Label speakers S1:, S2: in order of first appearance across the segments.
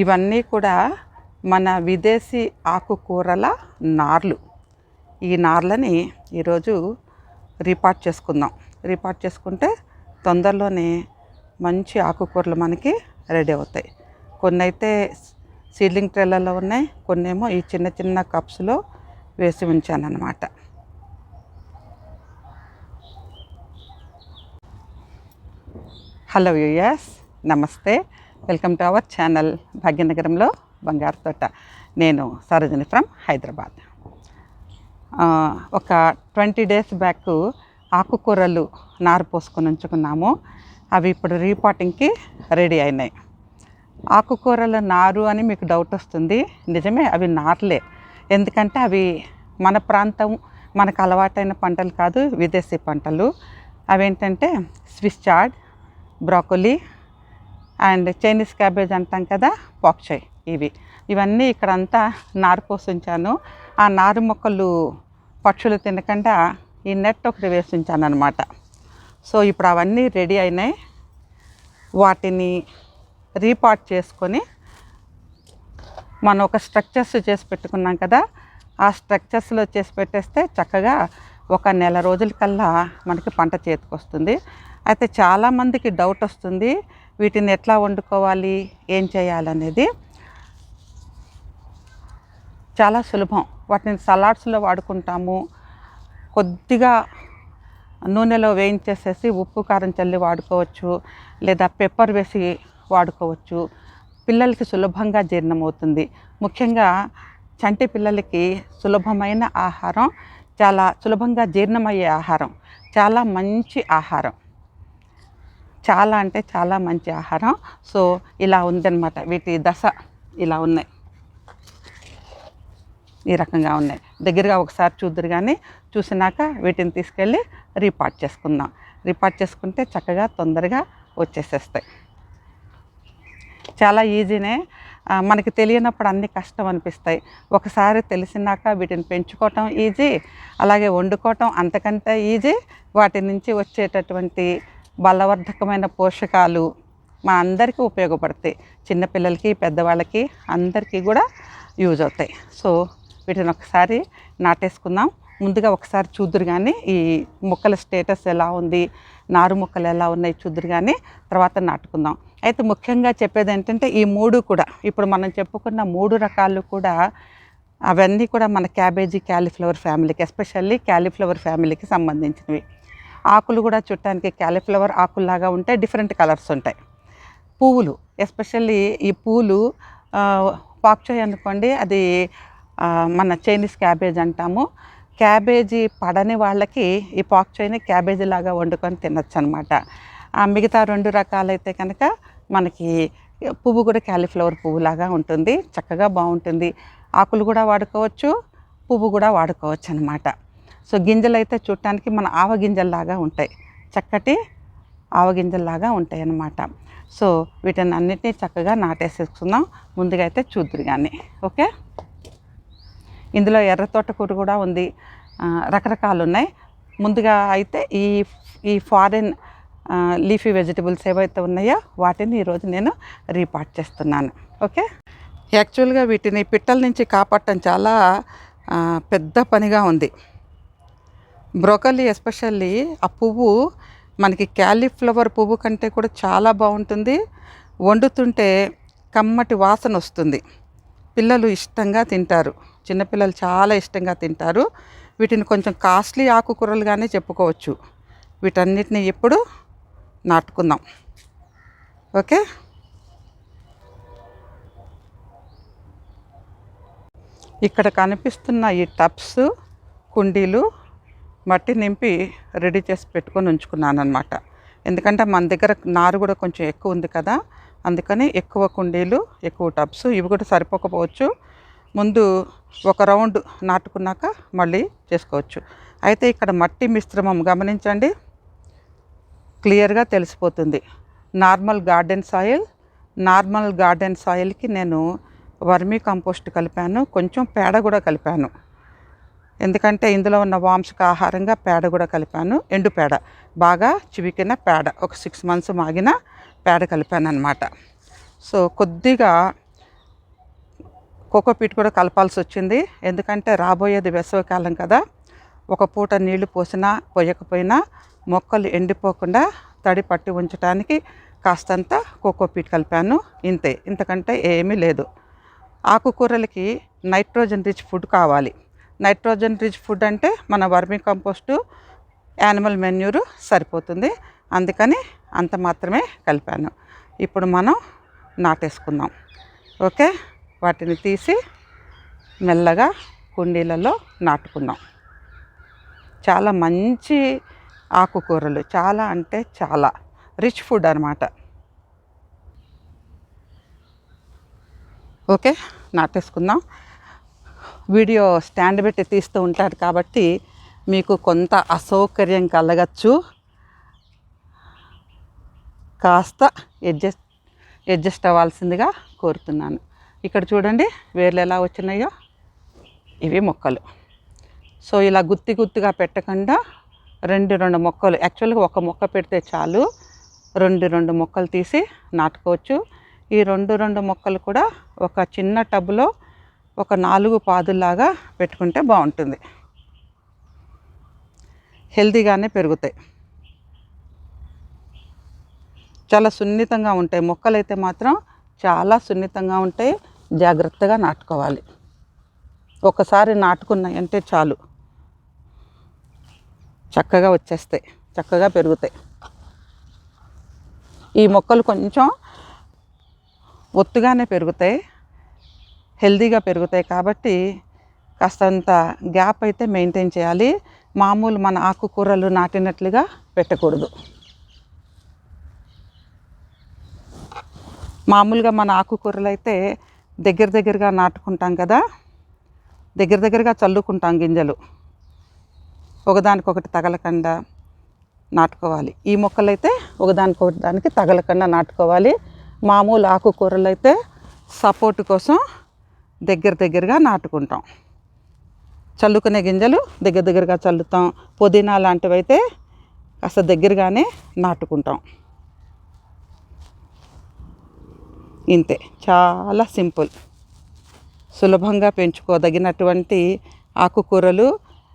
S1: ఇవన్నీ కూడా మన విదేశీ ఆకుకూరల నార్లు. ఈ నార్లని ఈరోజు రీపార్ట్ చేసుకుందాం. రీపార్ట్ చేసుకుంటే తొందరలోనే మంచి ఆకుకూరలు మనకి రెడీ అవుతాయి. కొన్ని అయితే సీడ్లింగ్ ట్రేలలో ఉన్నాయి. కొన్ని ఏమో ఈ చిన్న చిన్న కప్స్లో వేసి ఉంచాను అన్నమాట హలో యూయస్ నమస్తే. వెల్కమ్ టు అవర్ ఛానల్ భాగ్యనగరంలో బంగారు తోట. నేను సరోజని ఫ్రమ్ హైదరాబాద్. ఒక ట్వంటీ డేస్ బ్యాక్ ఆకుకూరలు నారు పోసుకొని ఉంచుకున్నాము. అవి ఇప్పుడు రీపాటింగ్కి రెడీ అయినాయి. ఆకుకూరల నారు అని మీకు డౌట్ వస్తుంది. నిజమే అవి నార్లే. ఎందుకంటే అవి మన ప్రాంతం మనకు అలవాటైన పంటలు కాదు విదేశీ పంటలు. అవేంటంటే Swiss chard broccoli and Chinese cabbage అంటాం కదా పాక్చాయ్ ఇవి. ఇవన్నీ ఇక్కడంతా నారు పోసి ఉంచాను ఆ నారు మొక్కలు పక్షులు తినకుండా ఈ నెట్ ఒకటి వేసి ఉంచాను అనమాట సో ఇప్పుడు అవన్నీ రెడీ అయినాయి. వాటిని రీపాట్ చేసుకొని మనం ఒక స్ట్రక్చర్స్ చేసి పెట్టుకున్నాం కదా ఆ స్ట్రక్చర్స్లో చేసి పెట్టేస్తే చక్కగా ఒక నెల రోజుల కల్లా మనకి పంట చేతికి వస్తుంది అయితే చాలామందికి డౌట్ వస్తుంది వీటిని ఎట్లా వండుకోవాలి ఏం చేయాలనేది చాలా సులభం. వాటిని సలాడ్స్లో వాడుకుంటాము. కొద్దిగా నూనెలో వేయించేసేసి ఉప్పు కారం చల్లి వాడుకోవచ్చు. లేదా పెప్పర్ వేసి వాడుకోవచ్చు. పిల్లలకి సులభంగా జీర్ణమవుతుంది. ముఖ్యంగా చంటి పిల్లలకి సులభమైన ఆహారం చాలా సులభంగా జీర్ణమయ్యే ఆహారం చాలా మంచి ఆహారం. చాలా అంటే చాలా మంచి ఆహారం. సో ఇలా ఉందన్నమాట. వీటి దశ ఇలా ఉన్నాయి. ఈ రకంగా ఉన్నాయి. దగ్గరగా ఒకసారి చూద్దరు కానీ చూసినాక వీటిని తీసుకెళ్ళి రీపార్ట్ చేసుకుందాం. రీపార్ట్ చేసుకుంటే చక్కగా తొందరగా వచ్చేసేస్తాయి. చాలా ఈజీనే. మనకి తెలియనప్పుడు అన్ని కష్టం అనిపిస్తాయి. ఒకసారి తెలిసినాక వీటిని పెంచుకోవటం ఈజీ. అలాగే వండుకోవటం అంతకంటే ఈజీ. వాటి నుంచి వచ్చేటటువంటి బలవర్ధకమైన పోషకాలు మా అందరికీ ఉపయోగపడతాయి. చిన్నపిల్లలకి పెద్దవాళ్ళకి అందరికీ కూడా యూజ్ అవుతాయి. సో వీటిని ఒకసారి నాటేసుకుందాం. ముందుగా ఒకసారి చూద్దురు కానీ ఈ మొక్కల స్టేటస్ ఎలా ఉంది నారు మొక్కలు ఎలా ఉన్నాయి చూద్దురు కానీ తర్వాత నాటుకుందాం. అయితే ముఖ్యంగా చెప్పేది ఏంటంటే ఈ మూడు కూడా ఇప్పుడు మనం చెప్పుకున్న మూడు రకాలు కూడా అవన్నీ కూడా మన క్యాబేజీ క్యాలీఫ్లవర్ ఫ్యామిలీకి ఎస్పెషల్లీ క్యాలీఫ్లవర్ ఫ్యామిలీకి సంబంధించినవి. ఆకులు కూడా చుట్టానికి క్యాలీఫ్లవర్ ఆకుల్లాగా ఉంటాయి డిఫరెంట్ కలర్స్ ఉంటాయి. పువ్వులు ఎస్పెషల్లీ ఈ పూలు పాక్చోయ్ అనుకోండి అది మన చైనీస్ క్యాబేజ్ అంటాము. క్యాబేజీ పడని వాళ్ళకి ఈ పాక్చోయ్ని క్యాబేజీ లాగా వండుకొని తినచ్చు అనమాట మిగతా రెండు రకాలైతే కనుక మనకి పువ్వు కూడా క్యాలీఫ్లవర్ పువ్వు లాగా ఉంటుంది చక్కగా బాగుంటుంది. ఆకులు కూడా వాడుకోవచ్చు పువ్వు కూడా వాడుకోవచ్చు అనమాట సో గింజలు అయితే చూడటానికి మన ఆవ గింజల్లాగా ఉంటాయి. చక్కటి ఆవగింజల్లాగా ఉంటాయి అన్నమాట. సో వీటిని అన్నిటినీ చక్కగా నాటేసేసుకుందాం. ముందుగా అయితే చూద్దురు కానీ ఓకే? ఇందులో ఎర్ర తోటకూర కూడా ఉంది. రకరకాలు ఉన్నాయి. ముందుగా అయితే ఈ ఈ ఫారిన్ లీఫీ వెజిటబుల్స్ ఏవైతే ఉన్నాయో వాటిని ఈరోజు నేను రీపార్ట్ చేస్తున్నాను. ఓకే? యాక్చువల్గా వీటిని పిట్టల నుంచి కాపాడటం చాలా పెద్ద పనిగా ఉంది. బ్రోకలీ ఎస్పెషల్లీ ఆ పువ్వు మనకి క్యాలీఫ్లవర్ పువ్వు కంటే కూడా చాలా బాగుంటుంది. వండుతుంటే కమ్మటి వాసన వస్తుంది. పిల్లలు ఇష్టంగా తింటారు. చిన్నపిల్లలు చాలా ఇష్టంగా తింటారు. వీటిని కొంచెం కాస్ట్లీ ఆకుకూరలుగానే చెప్పుకోవచ్చు. వీటన్నిటిని ఇప్పుడు నాటుకుందాం. ఓకే? ఇక్కడ కనిపిస్తున్న ఈ టబ్స్ కుండీలు మట్టి నింపి రెడీ చేసి పెట్టుకొని ఉంచుకున్నాను అనమాట ఎందుకంటే మన దగ్గర నారు కూడా కొంచెం ఎక్కువ ఉంది కదా అందుకని ఎక్కువ కుండీలు ఎక్కువ టబ్స్ ఇవి కూడా సరిపోకపోవచ్చు. ముందు ఒక రౌండ్ నాటుకున్నాక మళ్ళీ చేసుకోవచ్చు. అయితే ఇక్కడ మట్టి మిశ్రమం గమనించండి. క్లియర్గా తెలిసిపోతుంది. Normal garden soil normal garden సాయిల్కి నేను వర్మీ కంపోస్ట్ కలిపాను కొంచెం పేడ కూడా కలిపాను. ఎందుకంటే ఇందులో ఉన్న వాంశక ఆహారంగా పేడ కూడా కలిపాను ఎండు పేడ. బాగా చివికిన పేడ ఒక సిక్స్ మంత్స్ మాగిన పేడ కలిపాను అనమాట సో కొద్దిగా కోకోపీట్ కూడా కలపాల్సి వచ్చింది. ఎందుకంటే రాబోయేది వేసవికాలం కదా. ఒక పూట నీళ్ళు పోసినా పోయకపోయినా మొక్కలు ఎండిపోకుండా తడి పట్టి ఉంచడానికి కాస్తంత కోకోపీట్ కలిపాను. ఇంతే. ఇంతకంటే ఏమీ లేదు. ఆకుకూరలకి నైట్రోజన్ రిచ్ ఫుడ్ కావాలి. నైట్రోజన్ రిచ్ ఫుడ్ అంటే మన వర్మీ కంపోస్టు యానిమల్ మెన్యూరు సరిపోతుంది. అందుకని అంత మాత్రమే కలిపాను. ఇప్పుడు మనం నాటేసుకుందాం. ఓకే? వాటిని తీసి మెల్లగా కుండీలలో నాటుకుందాం. చాలా మంచి ఆకుకూరలు. చాలా అంటే చాలా. రిచ్ ఫుడ్ అనమాట ఓకే? నాటేసుకుందాం. వీడియో స్టాండ్ పెట్టి తీస్తూ ఉంటారు కాబట్టి మీకు కొంత అసౌకర్యం కలగచ్చు. కాస్త అడ్జస్ట్ అడ్జస్ట్ అవ్వాల్సిందిగా కోరుతున్నాను. ఇక్కడ చూడండి వేర్లు ఎలా వచ్చినాయో. ఇవి మొక్కలు. సో ఇలా గుత్తి గుత్తిగా పెట్టకుండా రెండు రెండు మొక్కలు. యాక్చువల్గా ఒక మొక్క పెడితే చాలు. రెండు రెండు మొక్కలు తీసి నాటుకోవచ్చు. ఈ రెండు రెండు మొక్కలు కూడా ఒక చిన్న టబ్లో ఒక నాలుగు పాదుల్లాగా పెట్టుకుంటే బాగుంటుంది. హెల్తీగానే పెరుగుతాయి. చాలా సున్నితంగా ఉంటాయి. మొక్కలు అయితే మాత్రం చాలా సున్నితంగా ఉంటాయి. జాగ్రత్తగా నాటుకోవాలి. ఒకసారి నాటుకున్నాయి అంటే చాలు. చక్కగా వచ్చేస్తాయి. చక్కగా పెరుగుతాయి. ఈ మొక్కలు కొంచెం ఒత్తుగానే పెరుగుతాయి. హెల్తీగా పెరుగుతాయి కాబట్టి కాస్తంత గ్యాప్ అయితే మెయింటైన్ చేయాలి. మామూలు మన ఆకుకూరలు నాటినట్లుగా పెట్టకూడదు. మామూలుగా మన ఆకుకూరలు అయితే దగ్గర దగ్గరగా నాటుకుంటాం కదా. దగ్గర దగ్గరగా చల్లుకుంటాం గింజలు. ఒకదానికొకటి తగలకుండా నాటుకోవాలి. ఈ మొక్కలైతే ఒకదానికొకటి దానికి తగలకుండా నాటుకోవాలి. మామూలు ఆకుకూరలు అయితే సపోర్ట్ కోసం దగ్గర దగ్గరగా నాటుకుంటాం. చల్లుకునే గింజలు దగ్గర దగ్గరగా చల్లుతాం. పుదీనా లాంటివి అయితే కాస్త దగ్గరగానే నాటుకుంటాం. ఇంతే. చాలా సింపుల్. సులభంగా పెంచుకోదగినటువంటి ఆకుకూరలు.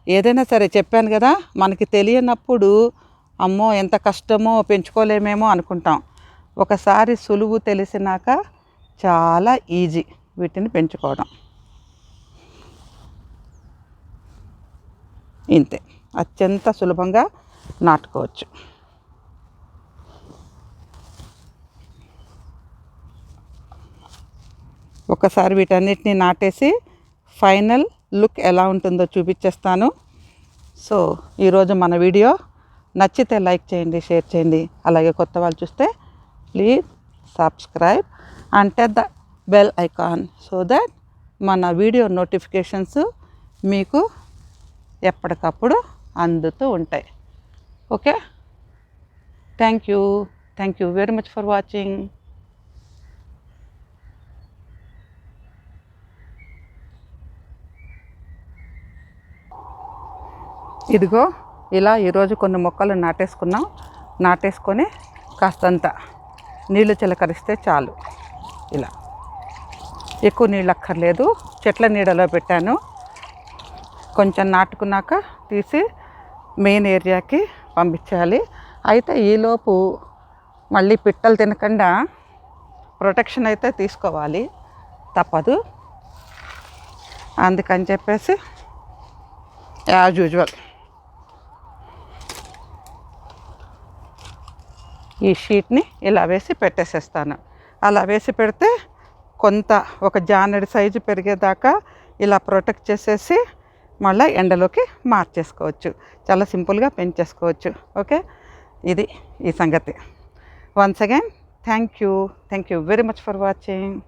S1: ఏదైనా సరే చెప్పాను కదా మనకి తెలియనప్పుడు అమ్మో ఎంత కష్టమో పెంచుకోలేమేమో అనుకుంటాం. ఒకసారి సులువు తెలిసినాక చాలా ఈజీ. వీటిని పెంచుకోవడం. ఇంతే. అత్యంత సులభంగా నాటుకోవచ్చు. ఒకసారి వీటన్నిటిని నాటేసి ఫైనల్ లుక్ ఎలా ఉంటుందో చూపించేస్తాను. సో ఈరోజు మన వీడియో. నచ్చితే లైక్ చేయండి షేర్ చేయండి. అలాగే కొత్త వాళ్ళు చూస్తే ప్లీజ్ సబ్స్క్రైబ్. అంటే the bell icon so that మన వీడియో నోటిఫికేషన్స్ మీకు ఎప్పటికప్పుడు అందుతూ ఉంటాయి. Okay thank you thank you very much for watching ఇదిగో ఇలా ఈరోజు కొన్ని మొక్కలు నాటేసుకున్నాం. నాటేసుకొని కాస్తంత నీళ్ళు చిలకరిస్తే చాలు. ఇలా. ఎక్కువ నీళ్ళు అక్కర్లేదు. చెట్ల నీడలో పెట్టాను. కొంచెం నాటుకున్నాక తీసి మెయిన్ ఏరియాకి పంపించాలి. అయితే ఈలోపు మళ్ళీ పిట్టలు తినకుండా ప్రొటెక్షన్ అయితే తీసుకోవాలి. తప్పదు. అందుకని చెప్పేసి యాజ్ యూజువల్. ఈ షీట్ని ఇలా వేసి పెట్టేసేస్తాను. అలా వేసి పెడితే కొంత ఒక జానడి సైజు పెరిగేదాకా ఇలా ప్రొటెక్ట్ చేసేసి మళ్ళీ ఎండలోకి మార్చేసుకోవచ్చు. చాలా సింపుల్గా పెంచేసుకోవచ్చు. ఓకే? ఇది ఈ సంగతి. Once again thank you thank you very much for watching